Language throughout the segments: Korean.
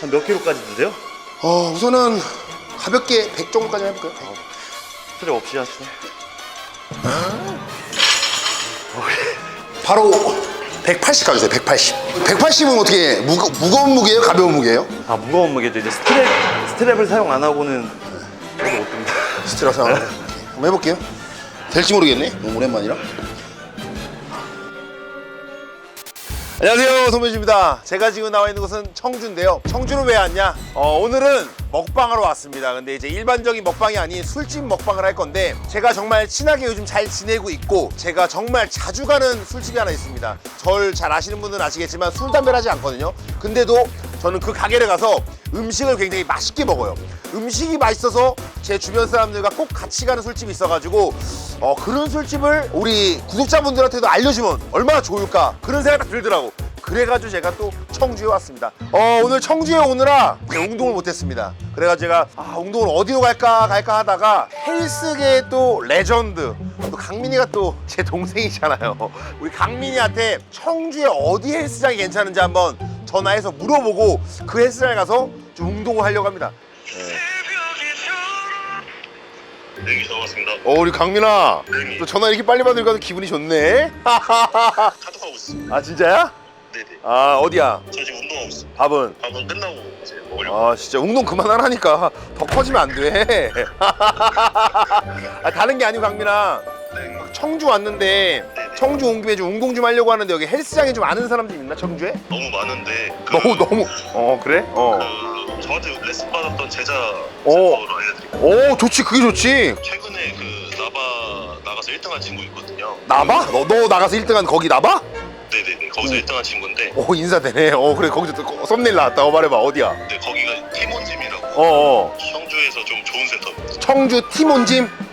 한 몇 킬로까지 드세요? 어, 우선은 가볍게 100 정도까지 해볼까요? 스트랩 없이 하시네. 바로 180 가주세요. 180. 180은 어떻게 무거, 무거운 무게예요? 가벼운 무게예요? 아 무거운 무게죠. 이제 스트랩 스트랩을 사용 안 하고는 저도 못 듭니다. 스트라스 한번 한번 해볼게요. 될지 모르겠네. 너무 오랜만이라. 안녕하세요 손민주입니다. 제가 지금 나와 있는 곳은 청주인데요. 청주는 왜 왔냐? 어, 오늘은 먹방하러 왔습니다. 근데 이제 일반적인 먹방이 아닌 술집 먹방을 할 건데 제가 정말 친하게 요즘 잘 지내고 있고 제가 정말 자주 가는 술집이 하나 있습니다. 절 잘 아시는 분들은 아시겠지만 술 담배를 하지 않거든요. 근데도 저는 그 가게를 가서 음식을 굉장히 맛있게 먹어요. 음식이 맛있어서 제 주변 사람들과 꼭 같이 가는 술집이 있어가지고 어, 그런 술집을 우리 구독자분들한테도 알려주면 얼마나 좋을까 그런 생각이 딱 들더라고. 그래가지고 제가 또 청주에 왔습니다. 어, 오늘 청주에 오느라 운동을 못했습니다. 그래가지고 제가 아, 운동을 어디로 갈까 갈까 하다가 헬스계의 또 레전드 또 강민이가 또 제 동생이잖아요. 우리 강민이한테 청주에 어디 헬스장이 괜찮은지 한번 전화해서 물어보고 그 헬스장에 가서 좀 운동을 하려고 합니다 여기 잡았습니다. 어 우리 강민아 네. 또 전화 이렇게 빨리 받으니까 기분이 좋네 카톡하고 있습니다. 아 진짜야? 네네. 아 어디야? 저 지금 운동하고 있어요. 밥은? 방금 끝나고 이제 먹으려고. 아 진짜 운동 그만하라니까 더 커지면 안 돼 아, 다른 게 아니고 강민아 네. 청주 왔는데 청주 온 김에 좀 운동 좀 하려고 하는데 여기 헬스장에 좀 아는 사람들 있나 청주에? 너무 많은데 그, 너무 너무 어 그래? 어. 그 저한테 레슨 받았던 제자 오. 센터로 알려드릴게요. 오 좋지 그게 좋지 최근에 그 나바 나가서 1등한 친구 있거든요. 나봐? 너, 너 나가서 1등한 거기 나봐? 네네네. 거기서 1등한 친구인데 오 인사되네 어 그래 거기서 또 썸네일 나왔다 어 말해봐 어디야? 네, 거기가 티몬짐이라고 어 어 청주에서 좀 좋은 센터입니다. 청주 네네네.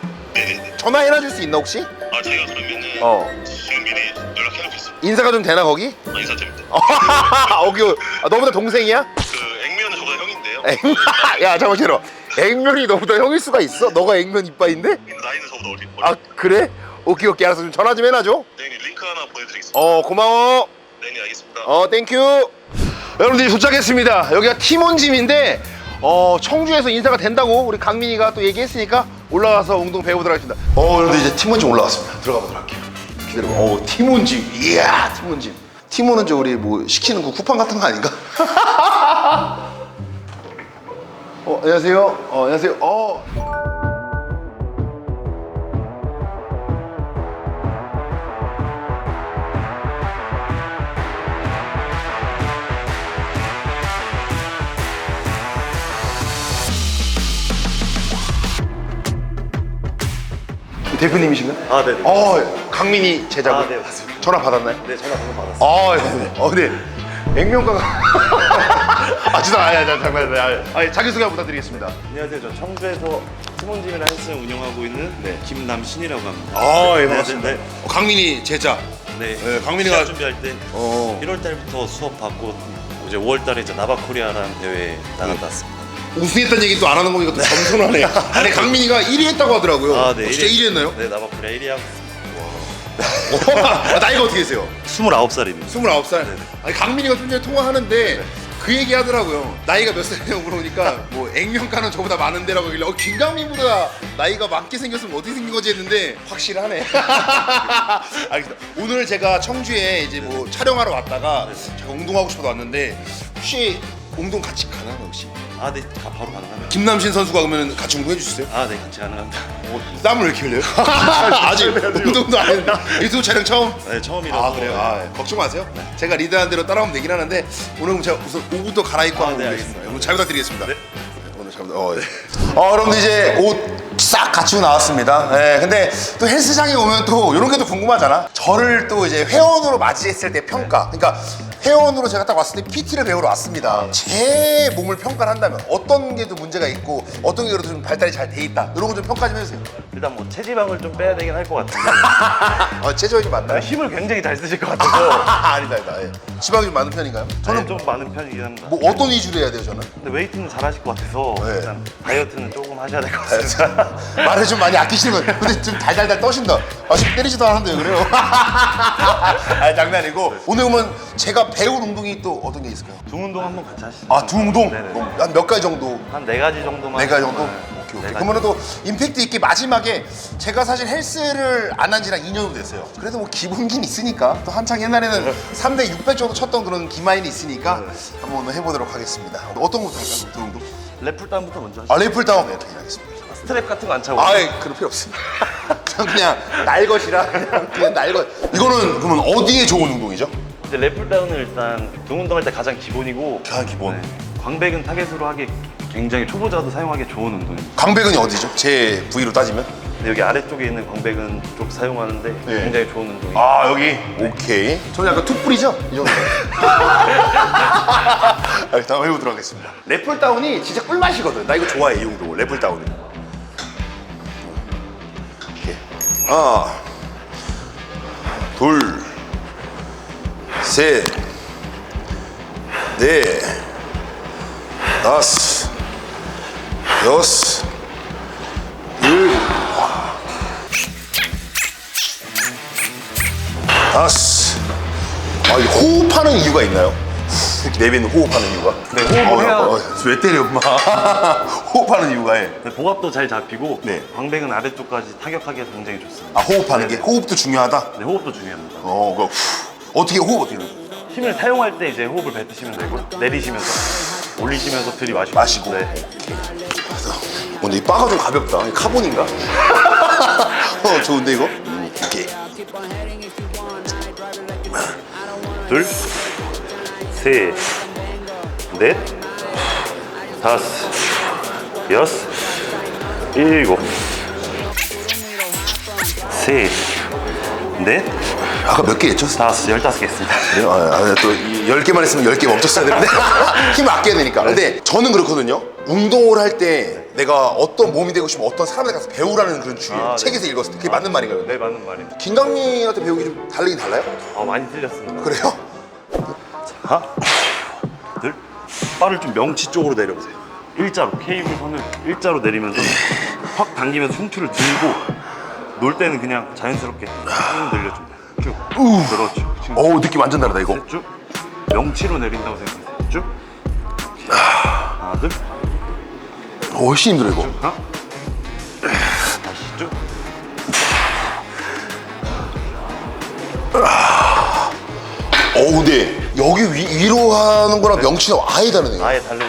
전화해놔 줄 수 있나 혹시? 아 제가 그러면은 어 지금 미리 연락해놓겠습니다. 인사가 좀 되나 거기? 아, 인사드립니다. 어, 기 아, 너보다 동생이야? 그 액면은 저보다 형인데요. 액- 야 잠깐 기다려 액면이 너보다 형일 수가 있어? 너가 액면 이빠인데? 나이는 저보다 어리. 아 그래? 오케이 오케이 알았어 좀 전화 좀 해놔줘 네, 링크 하나 보내드리겠습니다. 어 고마워 네, 네, 알겠습니다. 어 땡큐 여러분들 도착했습니다 여기가 팀온짐인데 어 청주에서 인사가 된다고 우리 강민이가 또 얘기했으니까 올라가서 운동 배워보도록 하겠습니다. 어 여러분들 이제 팀온짐 올라왔습니다. 들어가 보도록 할게요. 기다려봐. 어 팀온짐. 이야 팀온짐. 팀온은 저 우리 뭐 시키는 그 쿠팡 같은 거 아닌가? 어 안녕하세요. 어 안녕하세요. 어 대표님이신가요? 아 네네. 어 강민이 제자분 아, 네, 맞습니다. 전화 받았나요? 네 전화 방금 받았어요. 아, 네. 어, 네. 액면가가. 아, 죄송, 아니, 아니, 잠깐만. 아니, 아니, 자기소개 부탁드리겠습니다. 안녕하세요. 저 청주에서 팀원짐이라 헬스장 운영하고 있는 네. 김남신이라고 합니다. 아, 예, 네, 반갑습니다. 네, 어, 강민이 제자. 네. 네, 강민이가- 시합 준비할 때 어. 1월 달부터 수업 받고 이제 5월 달에 이제 나바 코리아라는 대회에 나갔다 왔습니다. 우승했다는 얘기 또 안 하는 거니까 또 겸손하네. 아니, 강민이가 1위 했다고 하더라고요. 아, 네. 어, 진짜 1위 했나요? 네, 나바 코리아 1위 하고 아, 나이가 어떻게 되세요? 29살입니다. 29살. 네네. 아니, 강민이가 좀 전에 통화하는데 그 얘기 하더라고요. 나이가 몇 살이냐고 물어보니까 뭐 액면가는 저보다 많은데라고 하길래 어, 김강민보다 나이가 많게 생겼으면 어떻게 생긴 거지 했는데 확실하네. 알겠습니다. 오늘 제가 청주에 이제 뭐 촬영하러 왔다가 제가 운동하고 싶어서 왔는데 혹시 운동 같이 가나요 혹시? 아, 네. 가- 바로 가능합니다. 김남신 선수가 그러면 같이 운동해 주세요. 아, 네. 같이 가능합니다. 어, 땀을 왜 이렇게 흘려요? 아직 운동도 안 했는데 유튜브 촬영 처음? 네, 처음이라서. 아 그래요? 아, 예. 걱정 마세요. 제가 리드하는 대로 따라오면 되긴 하는데 오늘 그럼 제가 우선 옷부터 갈아입고 아, 한번 네, 보겠습니다. 알겠습니다. 오늘 잘 부탁드리겠습니다. 네, 오늘 잘 부탁. 어, 네. 어, 여러분들 이제 옷 싹 갖추고 나왔습니다. 네, 근데 또 헬스장에 오면 또 이런 게 또 궁금하잖아. 저를 또 이제 회원으로 맞이했을 때 평가. 그러니까 회원으로 제가 딱 왔을 때 PT를 배우러 왔습니다. 제 몸을 평가를 한다면 어떤 게또 문제가 있고 어떤 게 그래도 좀 발달이 잘 돼 있다. 이런 거 좀 평가 좀 해주세요. 일단 뭐 체지방을 좀 빼야 되긴 할것 아, 체저이 맞나요? 힘을 굉장히 잘 쓰실 것 같아서 아니다, 아니다. 예. 지방이 좀 많은 편인가요? 저는 저는 좀 많은 편이긴 합니다. 뭐 어떤 위주로 해야 돼요, 저는? 근데 웨이트는 잘하실 것 같아서 네. 일단 다이어트는 조금 하셔야 될 것 같습니다. 말을 좀 많이 아끼시는 거예요. 근데 좀 달달달 떠신다. 아, 지금 때리지도 않았는데 왜 그래요? 아, 장난이고. 오늘 오면 제가 배운 운동이 또 어떤 게 있을까요? 중 운동 한번 같이 하시죠. 아, 두 운동? 네네. 한 몇 가지 정도? 한 네 가지 정도만. 네 가지 정도? 네, 오케이, 오케이. 네 가지. 그러면 또 임팩트 있게 마지막에 제가 사실 헬스를 안 한 지는 2년 정도 됐어요. 그래도 뭐 기본기는 있으니까 또 한창 옛날에는 3대 600 정도 쳤던 그런 기마인이 있으니까 네. 한번 해보도록 하겠습니다. 어떤 것부터 할까요? 두 운동? 래플 다운부터 먼저 하시죠. 아, 레이플 다운. 네, 오케이, 알겠습니다. 스트랩 같은 거 안 차고. 아이 그럴 필요 없습니다. 전 그냥 날것이라 그냥, 그냥 날것. 이거는 그러면 어디에 좋은 운동이죠? 이제 래플 다운은 일단 중 운동할 때 가장 기본이고. 가장 기본. 네. 광배근 타겟으로 하기 굉장히 초보자도 사용하기 좋은 운동입니다. 광배근이 어디죠? 제 부위로 따지면? 근데 여기 아래쪽에 있는 광배근 쪽 사용하는데 네. 굉장히 좋은 운동이에요. 아 여기. 오케이. 저는 약간 툭불이죠? 이 정도. 아, 다음 해보도록 하겠습니다. 래플 다운이 진짜 꿀맛이거든. 나 이거 좋아해 이 운동. 래플 다운이. 오케이. 하나, 둘, 셋, 넷, 다섯, 여섯, 일곱. 다섯. 아, 이 호흡하는 이유가 있나요? 내뱉는 호흡하는 이유가? 네, 호흡을 해야- 어, 왜 때려, 엄마? 호흡하는 이유가 해. 근데 복압도 잘 잡히고 네. 광배근 아래쪽까지 타격하기가 굉장히 좋습니다. 아, 호흡하는 게? 네네. 호흡도 중요하다? 네, 호흡도 중요합니다. 어, 그, 후. 어떻게 호흡 어떻게 해요? 힘을 사용할 때 이제 호흡을 뱉으시면 되고 내리시면서 올리시면서 들이마시고 마시고. 네. 어, 근데 이 바가 좀 가볍다. 이 카본인가? 어, 좋은데, 이거? 음, 오케이. 둘, 셋, 넷, 다섯, 여섯, 일곱, 셋, 넷, 아까 몇 개 했죠? 다섯, 열다섯 개 했습니다. 그래요? 아, 아, 또 10개만 했으면 10개 멈췄어야 되는데 힘을 아껴야 되니까 근데 저는 그렇거든요 운동을 할 때 내가 어떤 몸이 되고 싶으면 어떤 사람한테 가서 배우라는 그런 주의예요 아, 네. 책에서 읽었을 때 그게 맞는 말인가요? 네, 맞는 말입니다. 김강민한테 배우기 좀 다르긴 달라요? 어, 많이 틀렸습니다. 그래요? 하나, 둘, 바를 좀 명치 쪽으로 내려보세요. 일자로 케이블 선을 일자로 내리면서 확 당기면서 흉추를 들고 놀 때는 그냥 자연스럽게 쭉 늘려줍니다. 쭉. 그렇죠. 지금 어우 느낌 완전 다르다 이거 쭉 명치로 내린다고 생각하세요. 쭉. 하나, 둘, 어, 훨씬 힘들어 이거 하나. 다시 쭉. 어우 근데 여기 위, 위로 하는 거랑 명치가 아예 다르네요 아예 다른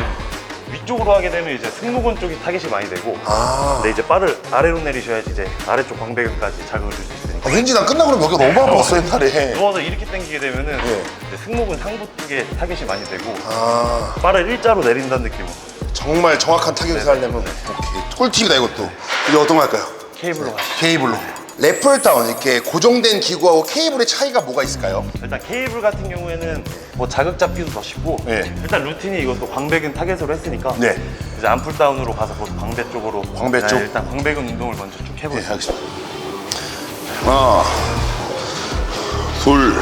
위쪽으로 하게 되면 이제 승모근 쪽이 타겟이 많이 되고 아. 근데 이제 바를 아래로 내리셔야지 이제 아래쪽 광배근까지 자극을 줄 수 있으니까 아, 왠지 난 끝나고 나면 여기가 너무 아팠어 옛날에 누워서 이렇게 당기게 되면은 네. 이제 승모근 상부 쪽에 타겟이 많이 되고 아 바를 일자로 내린다는 느낌으로 정말 정확한 타격을 하려면 오케이 꿀팁이다 이것도 이제 어떤 거 할까요? 케이블로 가시죠. 케이블로 래플 다운 이렇게 고정된 기구하고 케이블의 차이가 뭐가 있을까요? 일단 케이블 같은 경우에는 뭐 자극 잡기도 더 쉽고 네. 일단 루틴이 이것도 광배근 타겟으로 했으니까 네. 이제 암풀 다운으로 가서 곧 광배 쪽으로 광배 네, 쪽? 일단 광배근 운동을 먼저 쭉 해보세요. 네, 알겠습니다. 하나, 둘,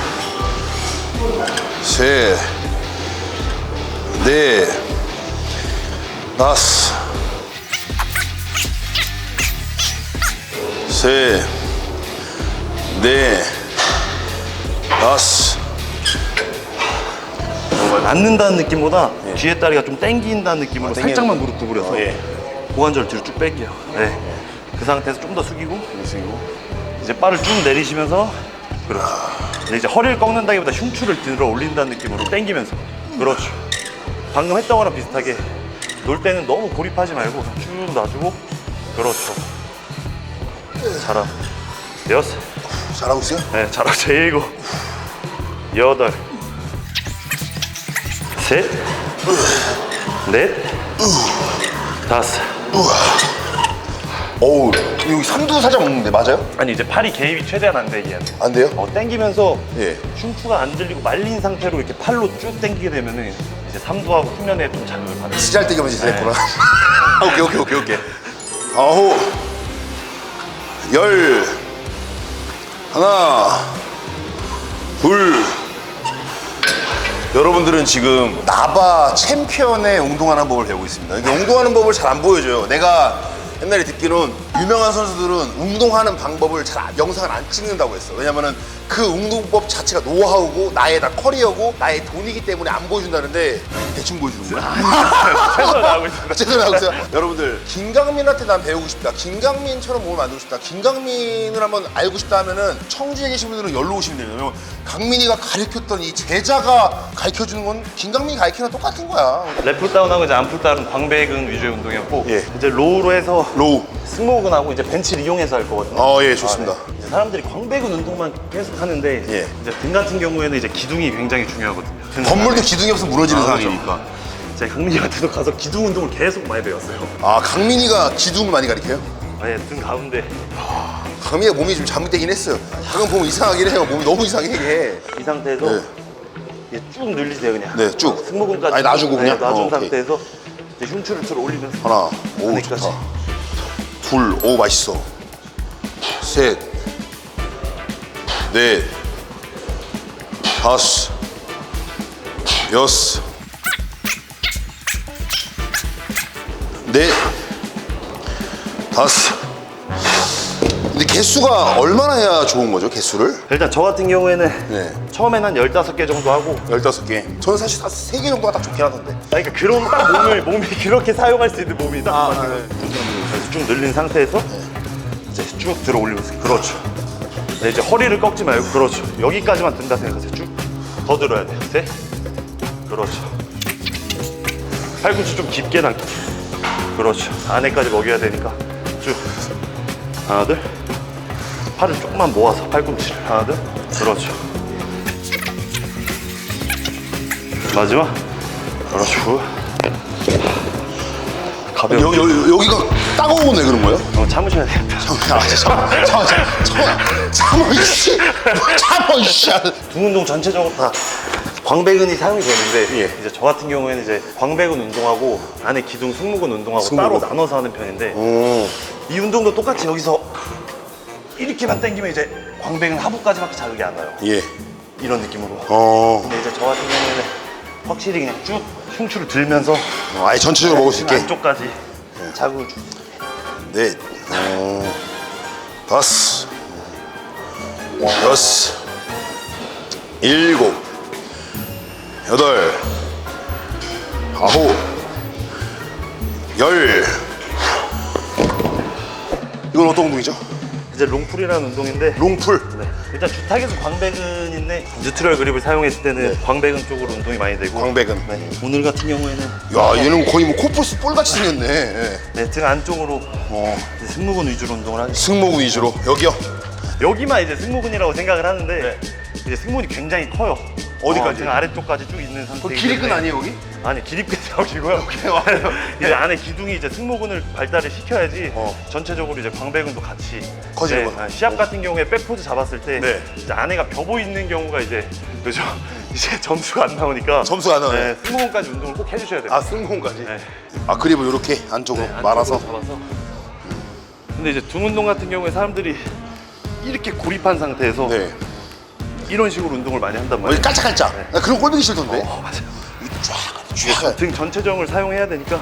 셋, 넷, 다섯, 셋, 넷, 다섯. 앉는다는 느낌보다 뒤에 다리가 좀 당긴다는 느낌으로 아, 살짝만 무릎 구부려서 예. 고관절 뒤로 쭉 뺄게요. 네. 그 상태에서 좀 더 숙이고, 숙이고 이제 바를 쭉 내리시면서 그렇죠. 근데 이제 허리를 꺾는다기보다 흉추를 들어 올린다는 느낌으로 당기면서 그렇죠. 방금 했던 거랑 비슷하게 놀 때는 너무 고립하지 말고 쭉 놔주고 그렇죠. 잘하. 여섯, 잘하고 있어요? 네, 잘하고 제 일곱, 여덟, 셋, 넷, 다섯. 어우, 여기 삼두 살짝 먹는데 맞아요? 아니 이제 팔이 개입이 최대한 안 되게 해야 돼. 안 돼요? 어 당기면서 예. 흉추가 안 들리고 말린 상태로 이렇게 팔로 쭉 당기게 되면은 이제 삼두하고 후면에 좀 자극을 받아요. 쓰잘데기 없이 네. 했구나. 오케이 오케이 오케이 오케이. 아홉, 열, 하나, 둘. 여러분들은 지금 나바 챔피언의 운동하는 법을 배우고 있습니다. 이게 운동하는 법을 잘 안 보여줘요. 내가 옛날에 듣기로는 유명한 선수들은 운동하는 방법을 잘 안- 영상을 안 찍는다고 했어. 왜냐면은 그 운동법 자체가 노하우고 나의 다 커리어고 나의 돈이기 때문에 안 보여준다는데 대충 보여주는 거야? 최선을 다하고 있습니다. 제대로 하고 있어요. 여러분들 김강민한테 난 배우고 싶다. 김강민처럼 몸을 만들고 싶다. 김강민을 한번 알고 싶다 하면은 청주에 계신 분들은 열로 오시면 돼요. 왜냐면 강민이가 가르쳤던 이 제자가 가르쳐주는 건 김강민이 가르치는 거랑 똑같은 거야. 랩풀 다운하고 이제 안풀 다운 광배근 위주의 운동이었고 예. 이제 로우로 해서 로우. 승모근하고 이제 벤치를 이용해서 할 거거든요. 어, 예, 좋습니다. 아, 네. 이제 사람들이 광배근 운동만 계속 하는데 예. 이제 등 같은 경우에는 이제 기둥이 굉장히 중요하거든요. 등 건물도. 기둥이 없으면 무너지는 아, 상황이니까. 제가 강민이한테도 가서 기둥 운동을 계속 많이 배웠어요. 아, 강민이가 기둥을 많이 가르쳐요? 아예 등 가운데 강민이가 몸이 좀 잘못되긴 했어요. 가끔 보면 이상하긴 해요. 몸이 너무 이상해, 이게. 이 상태에서 네. 이게 쭉 늘리세요 그냥. 네, 쭉. 승모근까지. 아니, 놔주고 그냥? 네, 놔준 어, 오케이. 상태에서 이제 흉추를 들어 올리면서 하나, 오. 좋다. 둘, 오, 맛있어. 셋, 넷, 다섯, 여섯, 넷, 다섯. 근데 개수가 얼마나 해야 좋은 거죠, 개수를? 일단 저 같은 경우에는 네. 처음에는 한 15개 정도 하고 15개. 저는 사실 한 3개 정도가 딱 좋긴 하던데. 그러니까 그런 딱 몸을 몸이 그렇게 사용할 수 있는 몸이 딱 아, 맞아요. 쭉 늘린 상태에서 이제 쭉 들어 올리면서 그렇죠. 네, 이제 허리를 꺾지 말고 그렇죠. 여기까지만 든다 생각하세요. 쭉 더 들어야 돼요. 셋. 그렇죠. 팔꿈치 좀 깊게 당기게. 그렇죠. 안에까지 먹여야 되니까 쭉 하나 둘. 팔을 조금만 모아서 팔꿈치를 하나 둘. 그렇죠. 마지막. 그렇죠. 가벼워. 여기, 여기, 여기가 따가우네, 그런 거예요? 어, 참으셔야 됩니다. 아, 잠깐만, 잠깐만, 잠깐만, 잠깐만, 이씨. 잠깐만, 이씨. 등 운동 전체적으로 다 광배근이 사용이 되는데 예. 이제 저 같은 경우에는 이제 광배근 운동하고 안에 기둥 승모근 운동하고 승모근. 따로 나눠서 하는 편인데 오. 이 운동도 똑같이 여기서 이렇게만 당기면 이제 광배근 하부까지밖에 자극이 안 와요. 예. 이런 느낌으로. 어. 근데 이제 저 같은 경우에는 확실히 그냥 쭉 흉추를 들면서 어, 아예 전체적으로 먹을 수 있게. 안쪽까지 자극을 주. 넷. 어. 다섯. 여섯. 일곱. 여덟. 아홉. 열. 이건 어떤 운동이죠? 이제 롱풀이라는 운동인데 롱풀. 네. 일단 주탁에서 광배근 인데 뉴트럴 그립을 사용했을 때는 광배근 쪽으로 운동이 많이 되고 광배근. 네. 오늘 같은 경우에는 야, 얘는 거의 뭐 코뿔소 뿔같이 생겼네. 예. 네, 등 안쪽으로 어. 이제 승모근 위주로 운동을 하겠습니다. 승모근 위주로. 여기요. 여기만 이제 승모근이라고 생각을 하는데 이제 승모근이 굉장히 커요. 어디까지? 등 아래쪽까지 쭉 있는 상태. 길이끈 아니에요, 여기? 아니 기립근 여기고요. 이제 안에 기둥이 이제 승모근을 발달을 시켜야지 어. 전체적으로 이제 광배근도 같이 커지는 네. 아, 시합 같은 경우에 백포즈 잡았을 때 네. 이제 안에가 벼보 있는 경우가 이제 그죠 이제 점수가 안 나오니까 점수가 안 나와요. 네, 승모근까지 운동을 꼭 해주셔야 돼요. 아, 승모근까지? 네. 아, 그립을 이렇게 안쪽으로 안쪽으로 말아서. 잡아서. 근데 이제 등 운동 같은 경우에 사람들이 이렇게 고립한 상태에서 네. 이런 식으로 운동을 많이 한단 여기 말이에요. 깔짝깔짝. 나 그런 꼴보기 싫던데. 어, 맞아요. 이 쫙, 쫙. 등 전체적을 사용해야 되니까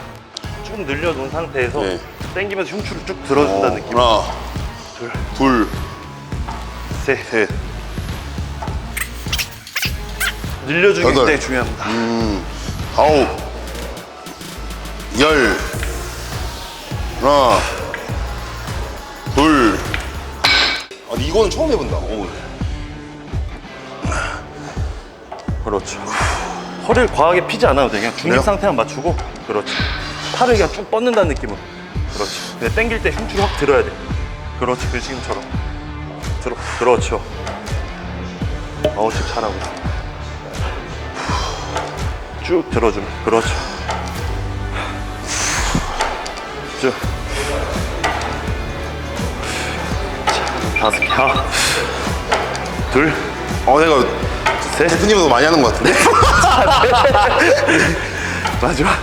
쭉 늘려놓은 상태에서 네. 당기면서 흉추를 쭉 들어준다는 느낌. 하나, 둘, 둘, 셋, 셋. 여덟. 굉장히 중요합니다. 아홉, 열. 하나, 둘. 아, 이거는 처음 해본다. 오. 그렇죠. 허리를 과하게 피지 않아도 돼. 그냥 중립 그래요? 상태만 맞추고. 그렇죠. 팔을 그냥 쭉 뻗는다는 느낌으로. 그렇죠. 근데 당길 때 흉추를 확 들어야 돼. 그렇죠. 그 지금처럼. 들어. 그렇죠. 어우, 지금 잘하고 있어. 쭉 들어주면. 그렇죠. 쭉. 자, 다섯 개. 하나. 둘. 어, 내가 셋. 대표님보다 많이 하는 것 같은데? 마지막.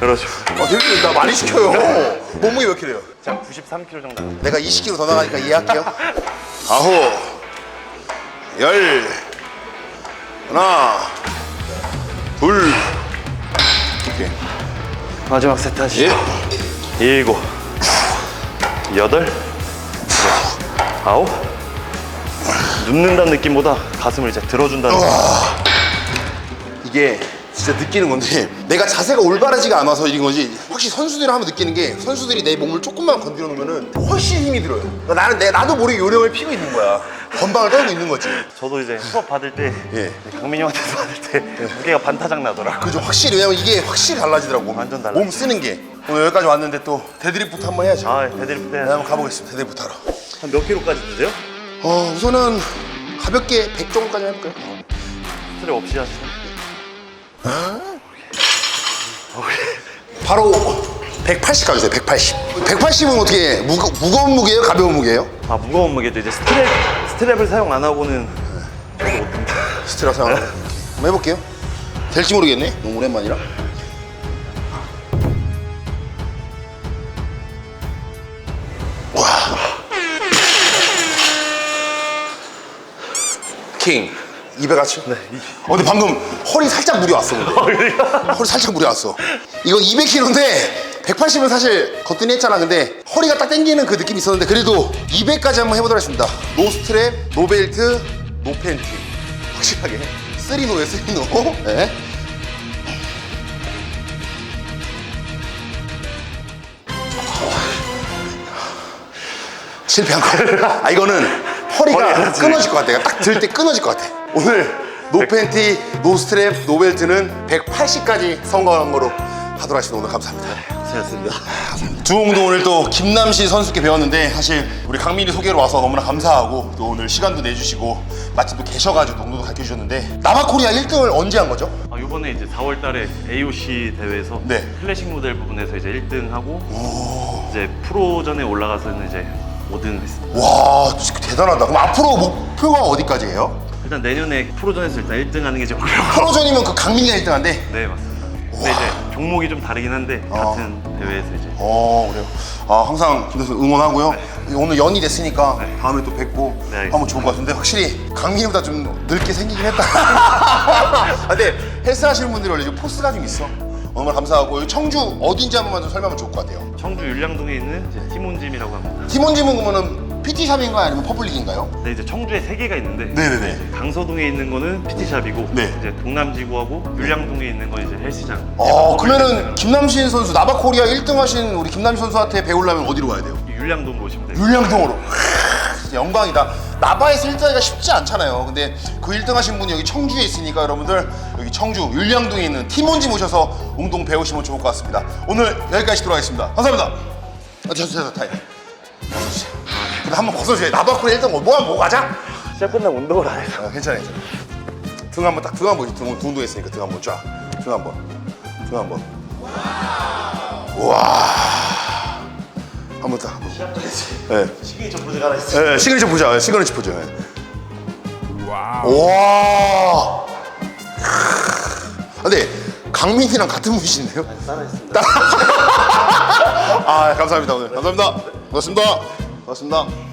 그렇죠. 아, 대표님, 나 많이 시켜요. 몸무게 몇 킬로예요? 자, 93kg 정도. 내가 20kg 더 나가니까 이해할게요. 아홉, 열, 하나, 둘, 오케이. 마지막 세트 하시죠. 예. 일곱, 여덟, 아홉. 눕는다는 느낌보다 가슴을 이제 들어준다는. 이게 진짜 느끼는 건데 내가 자세가 올바르지가 않아서 이런 거지. 확실히 선수들이 하면 느끼는 게 선수들이 내 몸을 조금만 건드려 놓으면 훨씬 힘이 들어요. 그러니까 나는 내 나도 모르게 요령을 피고 있는 거야. 건방을 떨고 있는 거지. 저도 이제 수업 받을 때 예. 강민이 형한테 서 받을 때 무게가 반타작 나더라고. 그죠. 확실히. 왜냐면 이게 확실히 달라지더라고. 몸. 완전 달라져. 몸 쓰는 게. 오늘 여기까지 왔는데 또 데드리프트 한번 해야죠. 아, 데드리프트 네, 한번 가보겠습니다. 데드리프트 하러. 한 몇 킬로까지 드세요? 어 우선은 가볍게 100 정도까지 해볼까요? 스트랩 없이 하시죠. 바로 180 가주세요 180 180은 어떻게 무거, 무거운 무게예요 가벼운 무게예요? 아 무거운 무게도 이제 스트랩 스트랩을 사용 안 하고는 저도 못합니다. 스트라 상황 한번 해볼게요 될지 모르겠네 너무 오랜만이라 와킹 200하죠? 네. 어, 근데 방금 허리 살짝 물이 왔어 근데. 허리 살짝 물이 왔어. 이건 200kg인데 180은 사실 거뜬히 했잖아 근데 허리가 딱 당기는 그 느낌이 있었는데 그래도 200까지 한번 해보도록 하겠습니다. 노 스트랩, 노 벨트, 노 팬티. 확실하게. 쓰리노에 쓰리노. 네. 실패한 거. 아 이거는 허리가 허리가 끊어질 것 같아. 딱 들 때 끊어질 것 같아. 오늘 노 팬티, 노 스트랩, 노 벨트는 180까지 성공한 거로 하도록 하시죠. 오늘 감사합니다. 고생하셨습니다. 두 운동을 또 김남시 선수께 배웠는데 사실 우리 강민이 소개로 와서 너무나 감사하고 또 오늘 시간도 내주시고 마침 또 계셔가지고 운동도 가르쳐 주셨는데 나바코리아 1등을 언제 한 거죠? 아, 이번에 이제 4월 달에 AOC 대회에서 네. 클래식 모델 부분에서 이제 1등 하고 이제 프로전에 올라가서는 이제 5등 했습니다. 와 진짜 대단하다. 그럼 앞으로 목표가 어디까지예요? 일단 내년에 프로전에서 일단 1등 하는 게 제 목표. 프로전이면 그 강민이가 1등한데 네 맞습니다. 근데 이제 종목이 좀 다르긴 한데 같은 대회에서 이제 어 그래요. 아 항상 김선수 응원하고요. 오늘 연이 됐으니까 다음에 또 뵙고 네, 알겠습니다. 하면 좋을 것 같은데 확실히 강민이보다 좀 늙게 생기긴 했다. 아, 근데 헬스 하시는 분들이 원래 좀 포스가 좀 있어. 정말 감사하고 청주 어딘지 한 번만 좀 설명하면 좋을 것 같아요. 청주 율량동에 있는 이제 티몬짐이라고 합니다. 팀원지문 그러면은 PT샵인가요? 아니면 퍼블릭인가요? 네, 이제 청주에 세 개가 있는데 네네네. 강서동에 있는 거는 PT샵이고 네. 이제 동남지구하고 율량동에 있는 건 이제 헬스장. 어 그러면은 김남신 선수 나바코리아 1등 하신 우리 김남신 선수한테 배우려면 어디로 가야 돼요? 율량동으로 오시면 돼요. 율량동으로 크, 진짜 영광이다 나바에서 1등하기가 쉽지 않잖아요. 근데 그 1등 하신 분이 여기 청주에 있으니까 여러분들 여기 청주 율량동에 있는 팀원지 모셔서 운동 배우시면 좋을 것 같습니다. 오늘 여기까지 들어가겠습니다. 감사합니다. 아, 됐어 됐어 타임 벗어주세요 근데 한번 벗어줘야 나바코리아 1등 뭐 한번 보고 가자? 시작 끝나고 운동을 안 해서. 아, 괜찮아 괜찮아 등 한번 딱 등 한번 등, 등 운동했으니까 등 한번 쫙 등 한번. 등 한번. 우와 한번 딱 한번 네. 시그니처 포즈가 하나 있어. 네, 시그니처 보자. 네, 시그니처 보자. 네. 와. 아, 근데 강민이랑 같은 분이신데요? 따라했습니다. 아, 감사합니다 오늘. 감사합니다. 고맙습니다. 고맙습니다.